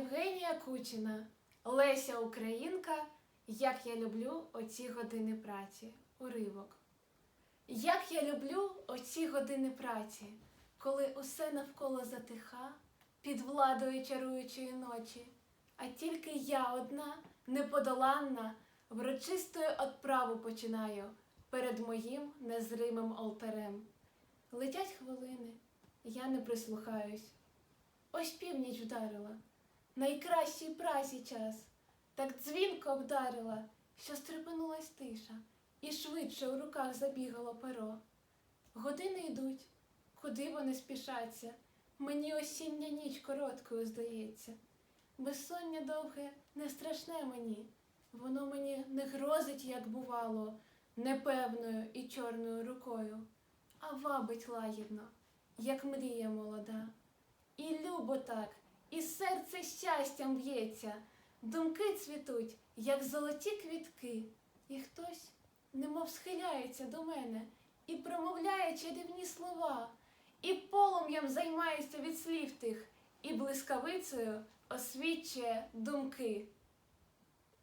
Євгенія Кучина, Леся Українка. Як я люблю оці години праці. Уривок. Як я люблю оці години праці, коли усе навколо затиха під владою чаруючої ночі, а тільки я одна, неподоланна, врочистою отправу починаю перед моїм незримим алтарем. Летять хвилини, я не прислухаюсь. Ось північ вдарила, найкращий прасі час, так дзвінко вдарила, що стрепенулась тиша, і швидше в руках забігало перо. Години йдуть, куди вони спішаться, мені осіння ніч короткою здається. Безсоння довге не страшне мені, воно мені не грозить, як бувало, непевною і чорною рукою, а вабить лагідно, як мрія молода. І любо так, і серце щастям б'ється, думки цвітуть, як золоті квітки, і хтось немов схиляється до мене і промовляє чарівні слова, і полум'ям займається від слів тих, і блискавицею освічує думки.